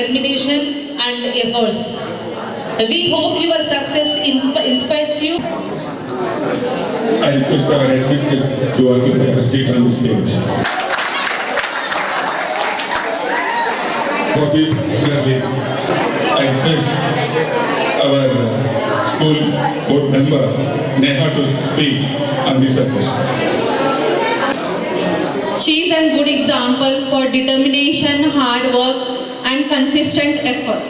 determination and efforts. We hope your success inspires you. I request our headmistress to occupy her seat on the stage. Particularly, I request our uh, school board member Neha to speak on this occasion. She is a good example for determination, hard work, and consistent effort.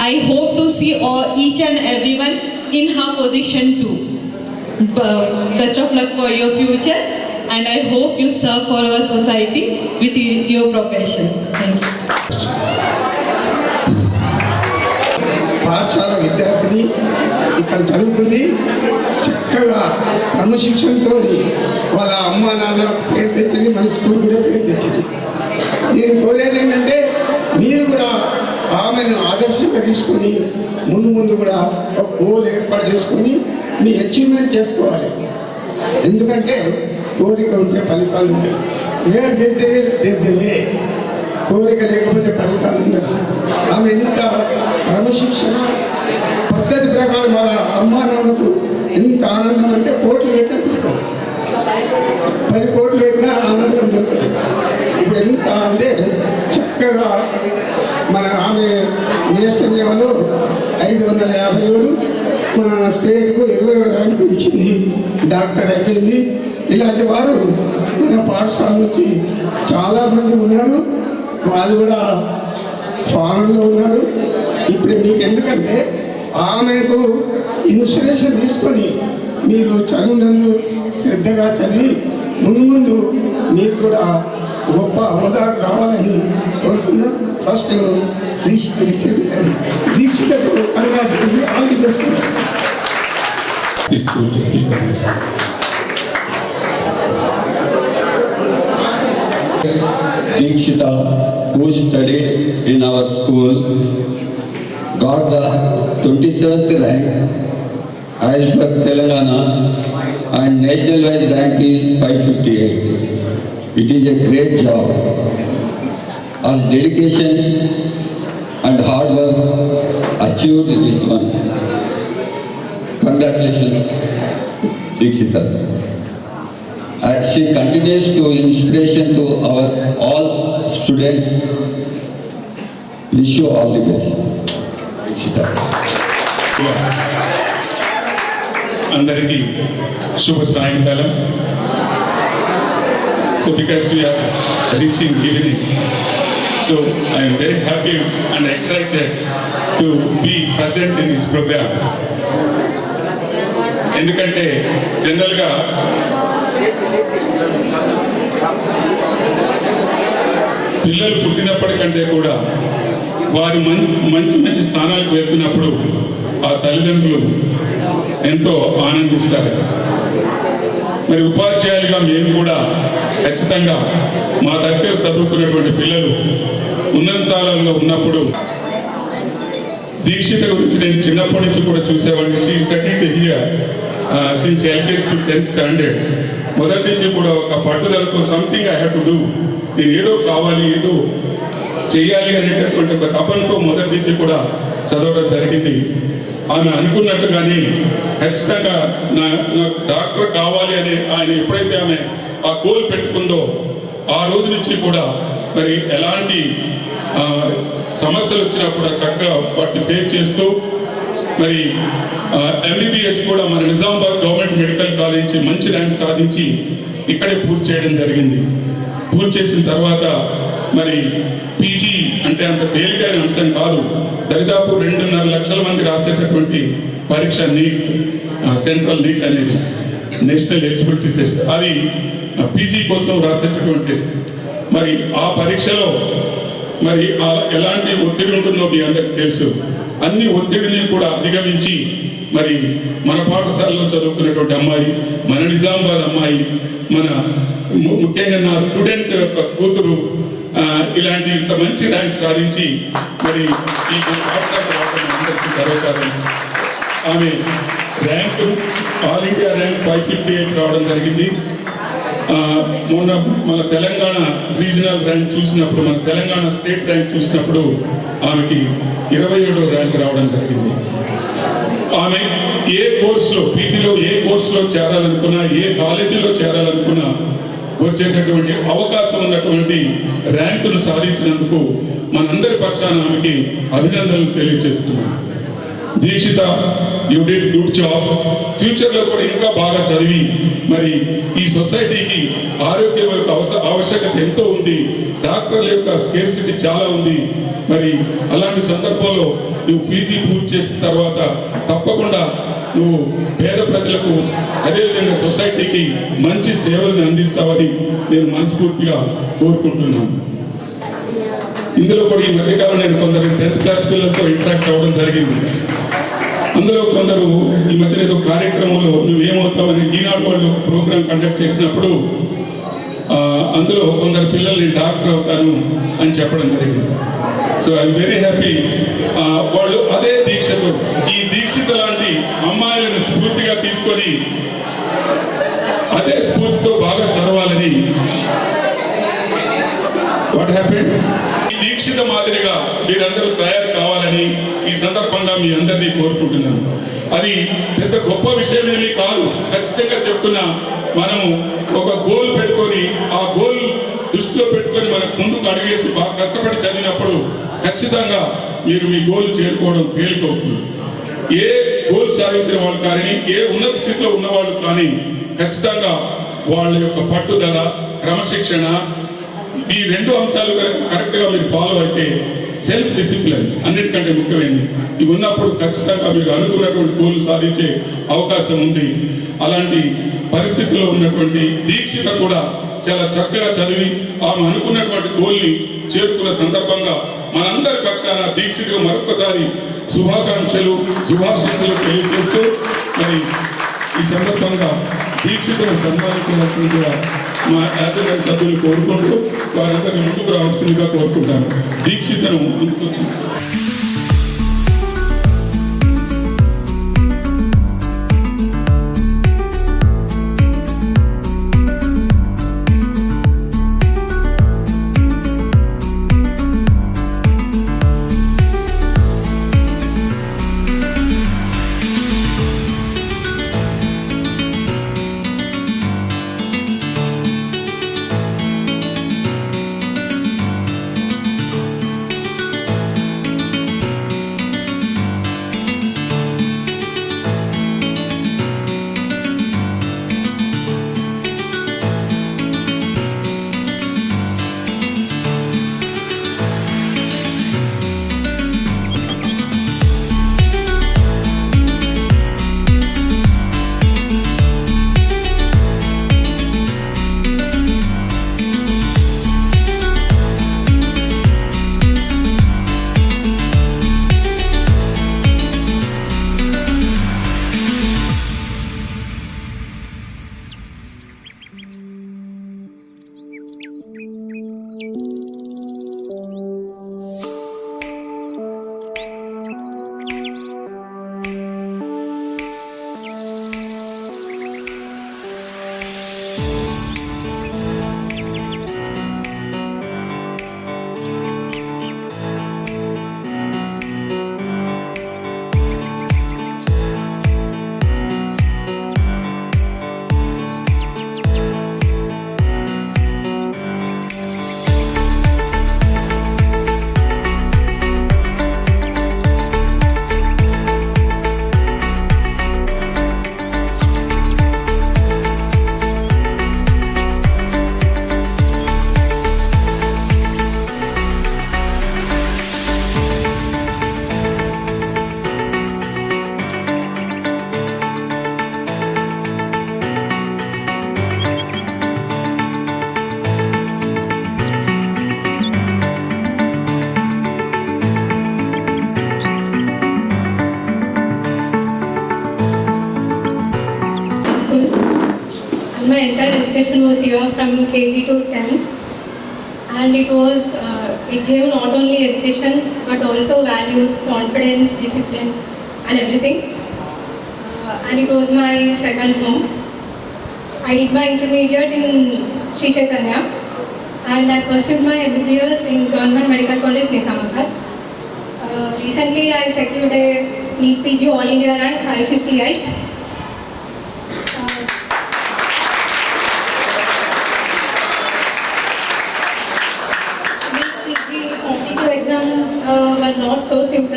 I hope to see all, each and everyone in her position too. Best of luck for your future, and I hope you serve for our society with your profession. Thank you. పాఠశాల విద్యార్థిని ఇక్కడ చదువుకుని చక్కగా క్రమశిక్షణతో వాళ్ళ అమ్మ నాన్న పేరు తెచ్చింది మన స్కూల్ కూడా పేరు తెచ్చింది నేను కోరేది ఏంటంటే మీరు కూడా ఆమెను ఆదర్శంగా తీసుకొని ముందు ముందు కూడా ఒక గోల్ ఏర్పాటు చేసుకొని మీ అచీవ్మెంట్ చేసుకోవాలి. ఎందుకంటే కోరిక ఉంటే ఫలితాలు ఉంటాయి. వేరు చేస్తే చేస్తే కోరిక లేకపోతే ఫలితాలు ఉండదు. ఆమె ఎంత క్రమశిక్షణ పద్ధతి ప్రకారం వాళ్ళ అమ్మా నాన్నకు ఎంత ఆనందం అంటే కోట్లు పెట్టినా దొరకవు పది కోట్లు పెట్టినా ఆనందం దొరకదు. ఇప్పుడు ఎంత అంటే చక్కగా మన ఆమె నేషనల్ వాళ్ళు ఐదు వందల యాభై ఏడు. మన స్టేట్కు ఇరవై ఏడు ర్యాంకు ఇచ్చింది డాక్టర్ అయిపోయింది ఇలాంటి వారు మన పాఠశాల నుంచి చాలామంది ఉన్నారు. వాళ్ళు కూడా ఫారెన్లో ఉన్నారు. ఇప్పుడు మీకు ఎందుకంటే ఆమెకు ఇన్స్పిరేషన్ తీసుకొని మీరు చదువునందు శ్రద్ధగా చదివి ముందు ముందు మీరు కూడా గొప్ప హోదాకు రావాలని కోరుతున్నాం first దీక్షితకు congratulation all the best This school to speak on this. Dikshita, who studied in our school, got the 27th rank as per Telangana and national wise rank is 558. It is a great job. Our dedication and hard work achieved this one. Congratulations, Dikshita. As she continues to inspiration to our all students, wish you all the best. Dikshita. అందరికీ శుభ సాయంకాలం so are reaching evening, so I am very happy and excited to be present in this program. ఎందుకంటే జనరల్గా పిల్లలు పుట్టినప్పటికంటే కూడా వారు మం మంచి మంచి స్థానాలకు వెళ్తున్నప్పుడు ఆ తల్లిదండ్రులు ఎంతో ఆనందిస్తారు మరి ఉపాధ్యాయులుగా మేము కూడా ఖచ్చితంగా మా దగ్గర చదువుకున్నటువంటి పిల్లలు ఉన్నత స్థానంలో ఉన్నప్పుడు దీక్షిత గురించి నేను చిన్నప్పటి నుంచి కూడా చూసేవాడిని. She studied here since LKG to tenth standard మొదటి నుంచి కూడా ఒక పట్టుదలతో something I have to do నేను ఏదో కావాలి ఏదో చేయాలి అనేటటువంటి ఒక తపనతో మొదటి నుంచి కూడా చదవడం జరిగింది. ఆమె అనుకున్నట్టుగానే ఖచ్చితంగా నా డాక్టర్ కావాలి అని ఆయన ఎప్పుడైతే ఆమె ఆ గోల్ పెట్టుకుందో ఆ రోజు నుంచి కూడా మరి ఎలాంటి సమస్యలు వచ్చినప్పుడు చక్కగా వాటిని ఫేస్ చేస్తూ మరి ఎంబీబీఎస్ కూడా మన నిజామాబాద్ గవర్నమెంట్ మెడికల్ కాలేజ్ మంచి ర్యాంక్ సాధించి ఇక్కడే పూర్తి చేయడం జరిగింది. పూర్తి చేసిన తర్వాత మరి పీజీ అంటే అంత తేలికైన అంశం కాదు. దరిదాపు రెండున్నర లక్షల మంది రాసేటటువంటి పరీక్ష నీట్ సెంట్రల్ నీట్ అనేది నేషనల్ ఎలిజిబిలిటీ టెస్ట్. అది పీజీ కోసం రాసేటటువంటి మరి ఆ పరీక్షలో మరి ఆ ఎలాంటి ఒత్తిడి ఉంటుందో మీ అందరికి తెలుసు. అన్ని ఒత్తిడిని కూడా అధిగమించి మరి మన పాఠశాలలో చదువుకున్నటువంటి అమ్మాయి మన నిజామాబాద్ అమ్మాయి మన ముఖ్యంగా నా స్టూడెంట్ యొక్క కూతురు ఇలాంటి ఇంత మంచి ర్యాంక్ సాధించి మరి ఈ మన పాఠశాల అందరికీ ఆమె rank all India rank five fifty eight రావడం జరిగింది. మొన్న మన తెలంగాణ రీజనల్ ర్యాంక్ చూసినప్పుడు మన తెలంగాణ స్టేట్ ర్యాంక్ చూసినప్పుడు ఆమెకి ఇరవై ఏడో ర్యాంక్ రావడం జరిగింది. ఆమె ఏ కోర్సులో పీజీలో ఏ కోర్సులో చేరాలనుకున్నా ఏ కాలేజీలో చేరాలనుకున్నా వచ్చేటటువంటి అవకాశం ఉన్నటువంటి ర్యాంకును సాధించినందుకు మనందరి పక్షాన ఆమెకి అభినందనలు తెలియజేస్తున్నాను. Dikshita you did good job ఫ్యూచర్లో కూడా ఇంకా బాగా చదివి. మరి ఈ సొసైటీకి ఆరోగ్యం యొక్క ఆవశ్యకత ఎంతో ఉంది. డాక్టర్ల యొక్క స్కేర్సిటీ చాలా ఉంది. మరి అలాంటి సందర్భంలో నువ్వు పీజీ పూర్తి చేసిన తర్వాత తప్పకుండా నువ్వు పేద ప్రజలకు అదేవిధంగా సొసైటీకి మంచి సేవలను అందిస్తావని నేను మనస్ఫూర్తిగా కోరుకుంటున్నాను. ఇందులో కూడా ఈ మధ్యకాలం నేను కొందరు టెన్త్ క్లాస్ పిల్లలతో ఇంటరాక్ట్ అవ్వడం జరిగింది. అందులో కొందరు ఈ మధ్యన ఏదో కార్యక్రమంలో నువ్వేమవుతావని ఈనాడు వాళ్ళు ఒక ప్రోగ్రామ్ కండక్ట్ చేసినప్పుడు అందులో కొందరు పిల్లల్ని డాక్టర్ అవుతాను అని చెప్పడం జరిగింది. So I very happy. వాళ్ళు అదే దీక్షతో ఈ దీక్షిత లాంటి అమ్మాయిలను స్ఫూర్తిగా తీసుకొని అదే స్ఫూర్తితో బాగా చదవాలని. వాట్ హ్యాపెండ్ ఈ దీక్షిత మాదిరిగా మీరందరూ తయారు కావాలని ఈ సందర్భంగా మీ అందరినీ కోరుకుంటున్నాను. అది పెద్ద గొప్ప విషయం ఏమీ కాదు. ఖచ్చితంగా చెప్తున్నా మనము ఒక గోల్ పెట్టుకొని ఆ గోల్ దృష్టిలో పెట్టుకొని మనకు ముందుకు అడిగేసి బాగా కష్టపడి చదివినప్పుడు ఖచ్చితంగా మీరు మీ గోల్ చేరుకోవడం తేలికవుతుంది. ఏ గోల్ సాధించిన వాళ్ళు కానీ ఏ ఉన్నత స్థితిలో ఉన్నవాళ్ళు కానీ ఖచ్చితంగా వాళ్ళ యొక్క పట్టుదల క్రమశిక్షణ ఈ రెండు అంశాలు కనుక మీరు ఫాలో అయితే సెల్ఫ్ డిసిప్లిన్ అన్నిటికంటే ముఖ్యమైనది. ఇవి ఉన్నప్పుడు ఖచ్చితంగా మీరు అనుకున్నటువంటి గోల్ సాధించే అవకాశం ఉంది. అలాంటి పరిస్థితిలో ఉన్నటువంటి దీక్షిత కూడా చాలా చక్కగా చదివి ఆమె అనుకున్నటువంటి గోల్ని చేరుకున్న సందర్భంగా మనందరి పక్షాన దీక్షిత మరొకసారి శుభాకాంక్షలు శుభాశీస్సులు తెలియజేస్తూ మరి ఈ సందర్భంగా దీక్షితులను సన్మానించవలసిందిగా మా యాజమాన్య సభ్యులు కోరుకుంటూ వారందరినీ ముందుకు రావాల్సిందిగా కోరుకుంటాను. దీక్షితను ముందుకు KG to 10th. And it was, uh, it gave not only education but also values, confidence, discipline, and everything. uh, and it was my second home. I did my intermediate in Sri Chaitanya and I pursued my MBBS in Government Medical College, Nizamabad. Uh, recently, I secured a NEET PG All India rank 558. Uh, NEET PG competitive exams uh, were not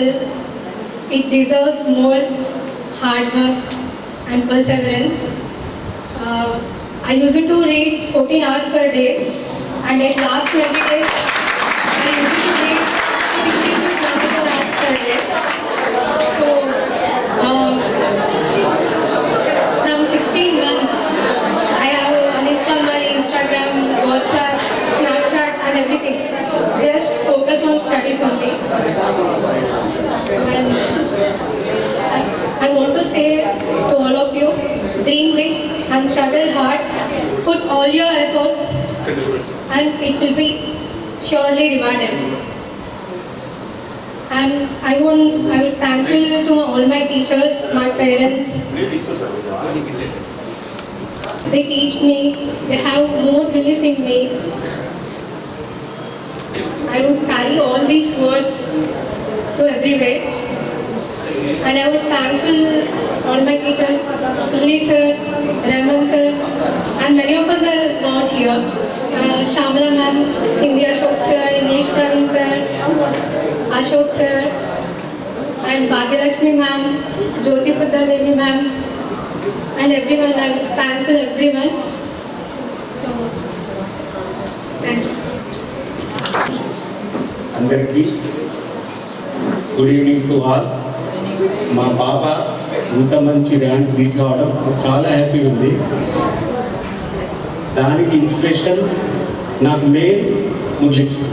It deserves more hard work and perseverance. Uh, I used it to read 14 hours per day, and at last 20 days, I used to read 16 to 24 hours per day. So, um, from 16 months, I have uninstalled my Instagram, WhatsApp, Snapchat, and everything. Just studies only. And I, I want to say to all of you, dream big and struggle hard. Put all your efforts, and it will be surely rewarded. And I want, I will thankful to all my teachers, my parents. They teach me, they have more belief in me. I would carry all these words to everywhere. And I would thankful all my teachers, Pillai sir, Rahman sir, and many of us are not here. Uh, Shamala ma'am, Hindi Ashok sir, English Praveen sir, Ashok sir, and Bhagyalakshmi ma'am, Jyoti Pudda Devi ma'am, and everyone. I would thankful everyone. అందరికీ good evening to all. మా పాప ఇంత మంచి rank reach కావడం నాకు చాలా హ్యాపీగా ఉంది. దానికి ఇన్స్పిరేషన్ నాకు మెయిన్ మురళీకృష్ణ.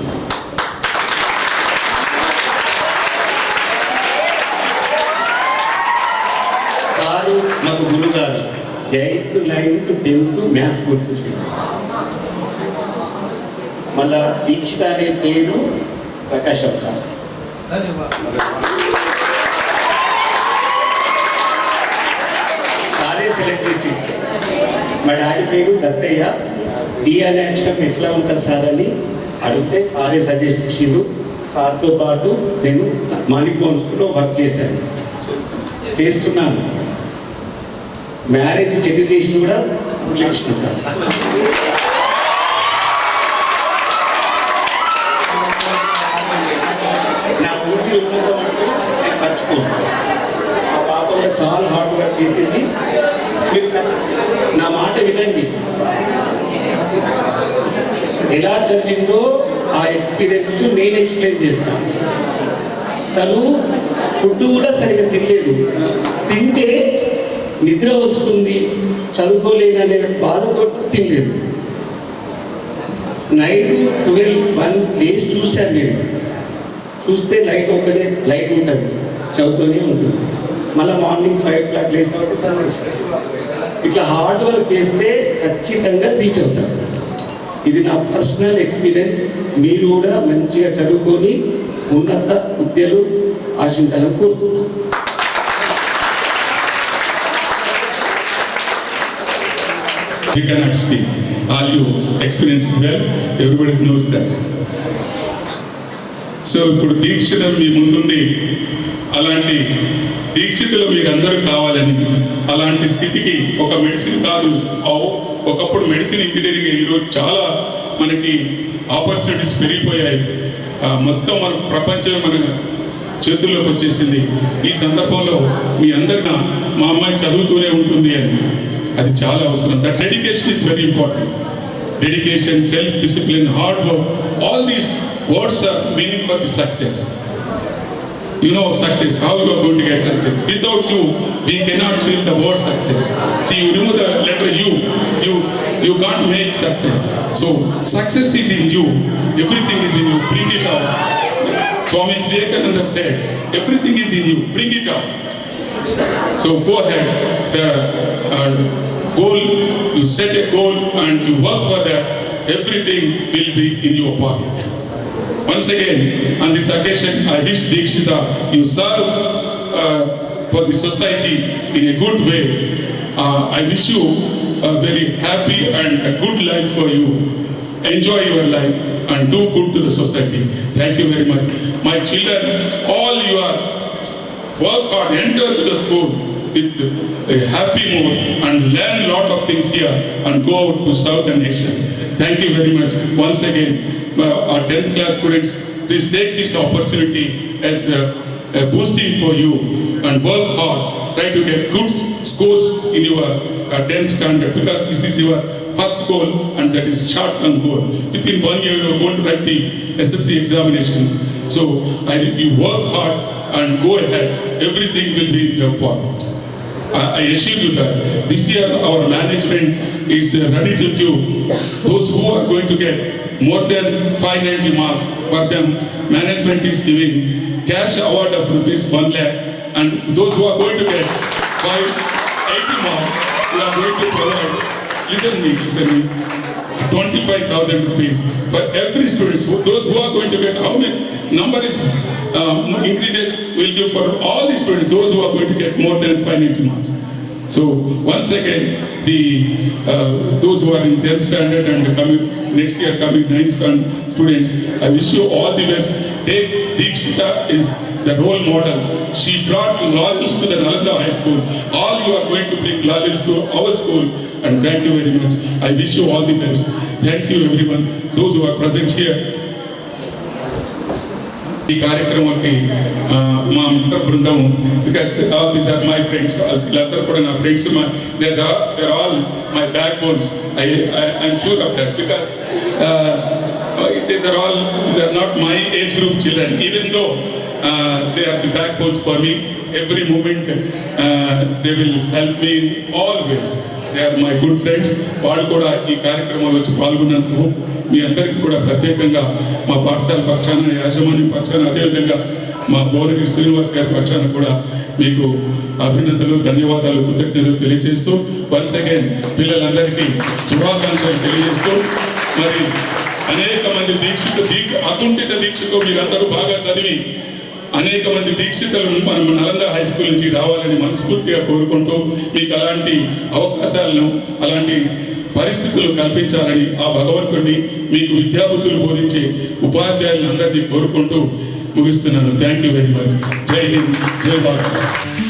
సారు మాకు గురుగారు. ఎయిత్ నైన్త్ టెన్త్ మ్యాథ్స్ గురించి మళ్ళా దీక్షిత అనే పేరు ప్రకాశం సార్ సారే. సెలెక్ట్ చేసి మా డాడీ పేరు దత్తయ్య. డి అనే అక్షరం ఎట్లా ఉంటుంది సార్ అని అడిగితే సారే సజెస్ట్ చేసిండు. సార్తో పాటు నేను మాణిక్యం స్కూల్లో వర్క్ చేశాను. చేస్తున్నాను. మ్యారేజ్ సెటిల్ చేసి కూడా మురళీకృష్ణ సార్ నా పూర్తి ఉన్నంత మటుకు నేను మర్చిపోను మా పాప కూడా చాలా హార్డ్ వర్క్ చేసింది మీరు క- నా మాట వినండి ఎలా చదివిందో ఆ ఎక్స్పీరియన్స్ నేను ఎక్స్ప్లెయిన్ చేస్తాను తను ఫుడ్ కూడా సరిగ్గా తినలేదు. తింటే నిద్ర వస్తుంది చదువుకోలేననే బాధతో తినలేదు. నైట్ ట్వెల్వ్ వన్ డేస్ చూశాను నేను. చూస్తే లైట్ ఒకటే లైట్ ఉంటుంది చదువుతూనే ఉంటుంది. మళ్ళీ మార్నింగ్ ఫైవ్ ఓ క్లాక్ లేసిన ఇట్లా హార్డ్ వర్క్ చేస్తే ఖచ్చితంగా రీచ్ అవుతారు. ఇది నా పర్సనల్ ఎక్స్పీరియన్స్ మీరు కూడా మంచిగా చదువుకొని ఉన్నత విద్యలు ఆశించాలని కోరుతున్నాను You cannot speak. All you experienced well, everybody knows that. So ఇప్పుడు దీక్షిత మీ ముందుంది అలాంటి దీక్షితులు మీకు అందరూ కావాలని అలాంటి స్థితికి ఒక మెడిసిన్ కాదు. ఒకప్పుడు మెడిసిన్ ఇంజనీరింగ్ ఈరోజు చాలా మనకి ఆపర్చునిటీస్ పెరిగిపోయాయి. మొత్తం మన ప్రపంచం మన చేతుల్లోకి వచ్చేసింది. ఈ సందర్భంలో మీ అందరికీ మా అమ్మాయి చదువుతూనే ఉంటుంది అని. అది చాలా అవసరం. That dedication is very important dedication self discipline hard work all these words are meaning for the success you know success, how you are going to get success. Without you, we cannot feel the word success. See, you remove the letter U, you you can't make success. So success is in you. Everything is in you. Bring it out. Swami Vivekananda said, everything is in you. Bring it out. So go ahead. The uh, goal, you set a goal and you work for that. Everything will be in your pocket. Once again, on this occasion, I wish Dikshita, you serve uh, for the society in a good way. Uh, I wish you a very happy and a good life for you. Enjoy your life and do good to the society. Thank you very much. My children, all you are work hard, enter to the school with a happy mood and learn a lot of things here and go out to serve the nation. Thank you very much. Once again, our 10th class students, please take this opportunity as a, a boosting for you and work hard. Try to get good scores in your uh, 10th standard because this is your first goal and that is short-term goal. Within one year, you are going to write the SSC examinations. So I, you work hard and go ahead. Everything will be your pocket. I you that this year our management is uh, ready to give. Those who are going to get more than 590 marks for them. Management is giving. Cash award of rupees 1 lakh. And those who are going to get 580 marks, we are going to provide, listen to me, listen to me, 25,000 rupees for every student. So those who are going to get, how many number is um, increases will give for all the students, those who are going to get more than 590 marks. So once again, the uh, those who are in 10th standard and coming next year coming 9th standard students, I wish you all the best. Take Dikshita is the role model. She brought laurels to the Nalanda High School. All you are going to bring laurels to our school. And thank you very much. I wish you all the best. Thank you everyone. Those who are present here. ఈ కార్యక్రమానికి ఆ, మా మిత్ర బృందం because all these are my friends వీళ్ళందరూ కూడా నా friends there all my backbones I I'm sure of that because there all they are not my age group children even though Uh, they are the back for me. Me every moment they will help me in all ways. They are my good friends వాళ్ళు కూడా ఈ కార్యక్రమంలో వచ్చి పాల్గొన్నందుకు మీ అందరికీ కూడా ప్రత్యేకంగా మా పాఠశాల పక్షాన యాజమాన్యం పక్షాన అదేవిధంగా మా భువనగిరి శ్రీనివాస్ గారి పక్షాన కూడా మీకు అభినందనలు ధన్యవాదాలు కృతజ్ఞతలు తెలియజేస్తూ వన్స్ అగైన్ పిల్లలందరికీ శుభాకాంక్షలు తెలియజేస్తూ మరి అనేక మంది దీక్షిత దీక్ష అకుంఠిత దీక్షకు మీరందరూ బాగా చదివి అనేక మంది దీక్షితులను మనం నలంద హై స్కూల్ నుంచి రావాలని మనస్ఫూర్తిగా కోరుకుంటూ మీకు అలాంటి అవకాశాలను అలాంటి పరిస్థితులు కల్పించాలని ఆ భగవంతుడిని మీకు విద్యాబుద్ధులు బోధించే ఉపాధ్యాయులందరినీ కోరుకుంటూ ముగిస్తున్నాను. థ్యాంక్ యూ వెరీ మచ్ జై హింద్ జై భారత్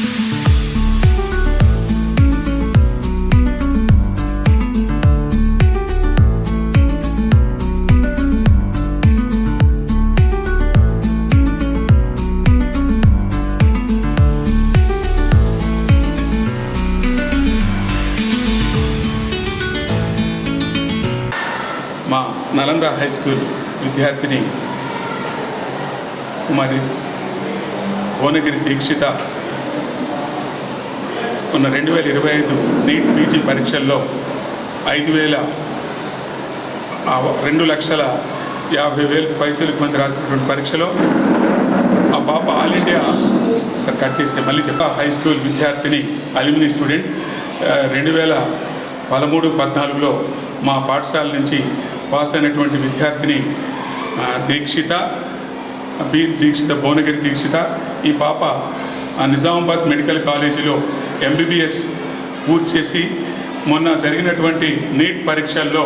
హై స్కూల్ విద్యార్థిని కుమారి భువనగిరి దీక్షిత ఉన్న రెండు వేల ఇరవై ఐదు నీట్ పీజీ పరీక్షల్లో ఐదు వేల రెండు లక్షల యాభై వేల పైచలకు మంది రాసినటువంటి పరీక్షలో ఆ పాప ఆల్ ఇండియా సార్ కట్ చేసే మళ్ళీ చెప్ప హై స్కూల్ విద్యార్థిని అల్యూమిని స్టూడెంట్ రెండు వేల పదమూడు పద్నాలుగులో మా పాఠశాల నుంచి పాస్ అయినటువంటి విద్యార్థిని దీక్షిత బి దీక్షిత భువనగిరి దీక్షిత ఈ పాప నిజామాబాద్ మెడికల్ కాలేజీలో ఎంబీబీఎస్ పూర్తి చేసి మొన్న జరిగినటువంటి నీట్ పరీక్షల్లో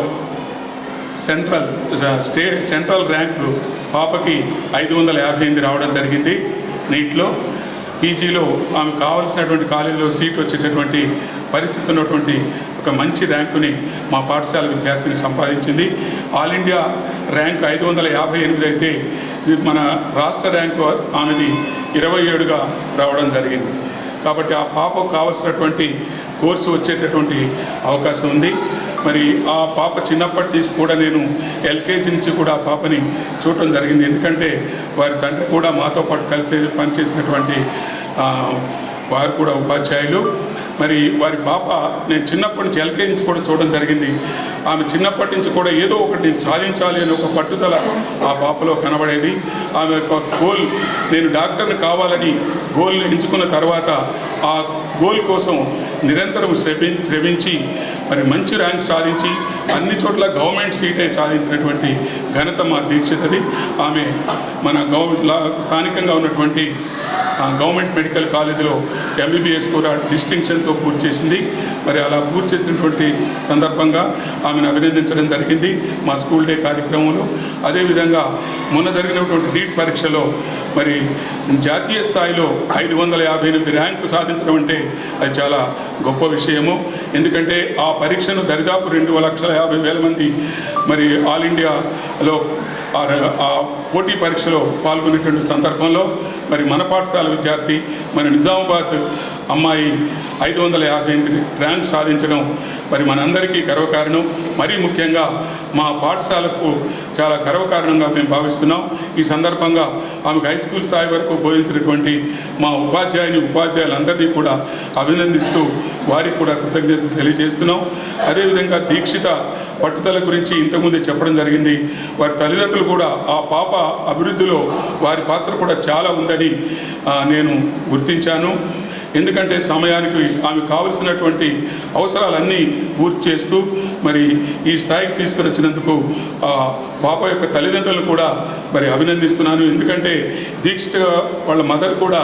సెంట్రల్ స్టే సెంట్రల్ ర్యాంకు పాపకి ఐదు వందల యాభై ఎనిమిది రావడం జరిగింది నీట్లో. పీజీలో ఆమె కావాల్సినటువంటి కాలేజీలో సీట్ వచ్చేటటువంటి పరిస్థితి ఉన్నటువంటి ఒక మంచి ర్యాంకుని మా పాఠశాల విద్యార్థిని సంపాదించింది. ఆల్ ఇండియా ర్యాంక్ ఐదు వందల యాభై ఎనిమిది అయితే మన రాష్ట్ర ర్యాంకు ఆమెది ఇరవై ఏడుగా రావడం జరిగింది. కాబట్టి ఆ పాపకు కావలసినటువంటి కోర్సు వచ్చేటటువంటి అవకాశం ఉంది. మరి ఆ పాప చిన్నప్పటి నుంచి కూడా నేను ఎల్కేజీ నుంచి కూడా ఆ పాపని చూడటం జరిగింది. ఎందుకంటే వారి తండ్రి కూడా మాతో పాటు కలిసి పనిచేసినటువంటి వారు కూడా ఉపాధ్యాయులు. మరి వారి పాప నేను చిన్నప్పటి నుంచి ఎల్కేజీ నుంచి కూడా చూడడం జరిగింది. ఆమె చిన్నప్పటి నుంచి కూడా ఏదో ఒకటి నేను సాధించాలి అనే ఒక పట్టుదల ఆ పాపలో కనబడేది. ఆమె యొక్క గోల్ నేను డాక్టర్ని కావాలని గోల్ని ఎంచుకున్న తర్వాత ఆ గోల్ కోసం నిరంతరం శ్రమి శ్రమించి మరి మంచి ర్యాంక్ సాధించి అన్ని చోట్ల గవర్నమెంట్ సీటే సాధించినటువంటి ఘనత మా దీక్షితది. ఆమె మన గౌ స్థానికంగా ఉన్నటువంటి ఆ, గవర్నమెంట్ మెడికల్ కాలేజీలో ఎంబీబీఎస్ కూడా డిస్టింక్షన్తో పూర్తి చేసింది. మరి అలా పూర్తి చేసినటువంటి సందర్భంగా ఆమెను అభినందించడం జరిగింది మా స్కూల్ డే కార్యక్రమంలో. అదేవిధంగా మొన్న జరిగినటువంటి నీట్ పరీక్షలో మరి జాతీయ స్థాయిలో ఐదు వందల యాభై ఎనిమిది ర్యాంకు సాధించడం అంటే అది చాలా గొప్ప విషయము. ఎందుకంటే ఆ పరీక్షను దరిదాపు రెండు లక్షల యాభై వేల మంది మరి ఆల్ ఇండియాలో ఆ పోటీ పరీక్షలో పాల్గొనేటువంటి సందర్భంలో మరి మన పాఠశాల విద్యార్థి మరి నిజామాబాద్ అమ్మాయి ఐదు వందల యాభై ఎనిమిది ర్యాంక్ సాధించడం మరి మనందరికీ గర్వకారణం. మరీ ముఖ్యంగా మా పాఠశాలకు చాలా గర్వకారణంగా మేము భావిస్తున్నాం. ఈ సందర్భంగా ఆమెకు హై స్కూల్ స్థాయి వరకు బోధించినటువంటి మా ఉపాధ్యాయుని ఉపాధ్యాయులందరినీ కూడా అభినందిస్తూ వారికి కూడా కృతజ్ఞతలు తెలియజేస్తున్నాం. అదేవిధంగా దీక్షిత పట్టుదల గురించి ఇంతకుముందే చెప్పడం జరిగింది. వారి తల్లిదండ్రులు కూడా ఆ పాప అభివృద్ధిలో వారి పాత్ర కూడా చాలా ఉందని నేను గుర్తించాను. ఎందుకంటే సమయానికి ఆమె కావలసినటువంటి అవసరాలన్నీ పూర్తి చేస్తూ మరి ఈ స్థాయికి తీసుకుని వచ్చినందుకు ఆ పాప యొక్క తల్లిదండ్రులు కూడా మరి అభినందిస్తున్నాను. ఎందుకంటే దీక్షిత వాళ్ళ మదర్ కూడా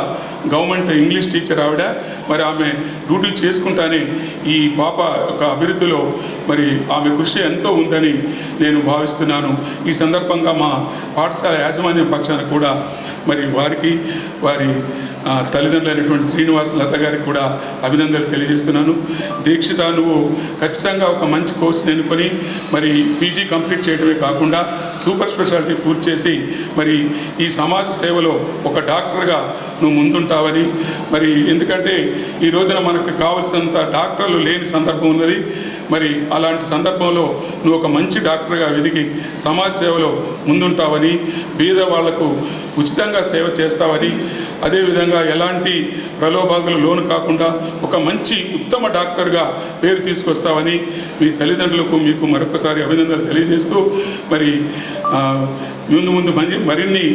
గవర్నమెంట్ ఇంగ్లీష్ టీచర్ ఆవిడ. మరి ఆమె డ్యూటీ చేసుకుంటానే ఈ పాప యొక్క అభివృద్ధిలో మరి ఆమె కృషి ఎంతో ఉందని నేను భావిస్తున్నాను. ఈ సందర్భంగా మా పాఠశాల యాజమాన్య పక్షాన కూడా మరి వారికి వారి తల్లిదండ్రులైనటువంటి శ్రీనివాస్ లత గారికి కూడా అభినందనలు తెలియజేస్తున్నాను. దీక్షిత నువ్వు ఖచ్చితంగా ఒక మంచి కోర్సుని ఎన్నుకొని మరి పీజీ కంప్లీట్ చేయడమే కాకుండా సూపర్ స్పెషాలిటీ పూర్తి చేసి మరి ఈ సమాజ సేవలో ఒక డాక్టర్గా నువ్వు ముందుంటావని. మరి ఎందుకంటే ఈ రోజున మనకు కావలసినంత డాక్టర్లు లేని సందర్భం ఉన్నది. మరి అలాంటి సందర్భంలో నువ్వు ఒక మంచి డాక్టర్గా వెదిగి సమాజ సేవలో ముందుంటావని బీద వాళ్ళకు ఉచితంగా సేవ చేస్తావని అదేవిధంగా ఎలాంటి ప్రలోభాలకు లోను కాకుండా ఒక మంచి ఉత్తమ డాక్టర్గా పేరు తీసుకొస్తావని మీ తల్లిదండ్రులకు మీకు మరొకసారి అభినందనలు తెలియజేస్తూ మరి ముందు ముందు మరి మరిన్ని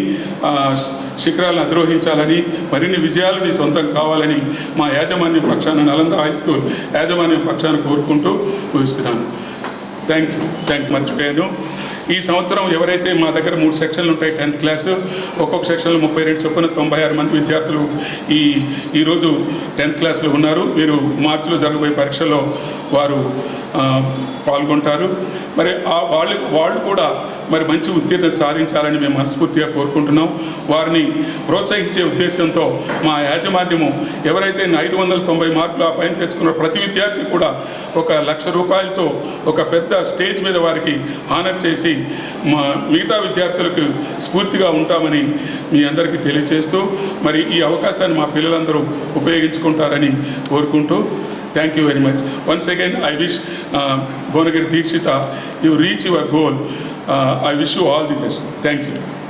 శిఖరాలను అధిరోహించాలని మరిన్ని విజయాలు నీ సొంతం కావాలని మా యాజమాన్యం పక్షాన నలంద హై స్కూల్ యాజమాన్యం పక్షాన కోరుకుంటూ ముగిస్తున్నాను. థ్యాంక్ యూ థ్యాంక్ యూ మర్చిపోయాను. ఈ సంవత్సరం ఎవరైతే మా దగ్గర మూడు సెక్షన్లు ఉంటాయి టెన్త్ క్లాసు ఒక్కొక్క సెక్షన్లో ముప్పై రెండు చొప్పున తొంభై ఆరు మంది విద్యార్థులు ఈ ఈరోజు టెన్త్ క్లాస్లో ఉన్నారు. వీరు మార్చిలో జరగబోయే పరీక్షలో వారు పాల్గొంటారు. మరి ఆ వాళ్ళు వాళ్ళు కూడా మరి మంచి ఉత్తీర్ణత సాధించాలని మేము మనస్ఫూర్తిగా కోరుకుంటున్నాం. వారిని ప్రోత్సహించే ఉద్దేశంతో మా యాజమాన్యము ఎవరైతే ఐదు వందల తొంభై మార్కులు ఆ పైన తెచ్చుకున్న ప్రతి విద్యార్థి కూడా ఒక లక్ష రూపాయలతో ఒక పెద్ద స్టేజ్ మీద వారికి హానర్ చేసి మా మిగతా విద్యార్థులకు స్ఫూర్తిగా ఉంటామని మీ అందరికీ తెలియజేస్తూ మరి ఈ అవకాశాన్ని మా పిల్లలందరూ ఉపయోగించుకుంటారని కోరుకుంటూ Thank you very much. Once again, I wish uh, Dikshita, you reach your goal. Uh, I wish you all the best. Thank you.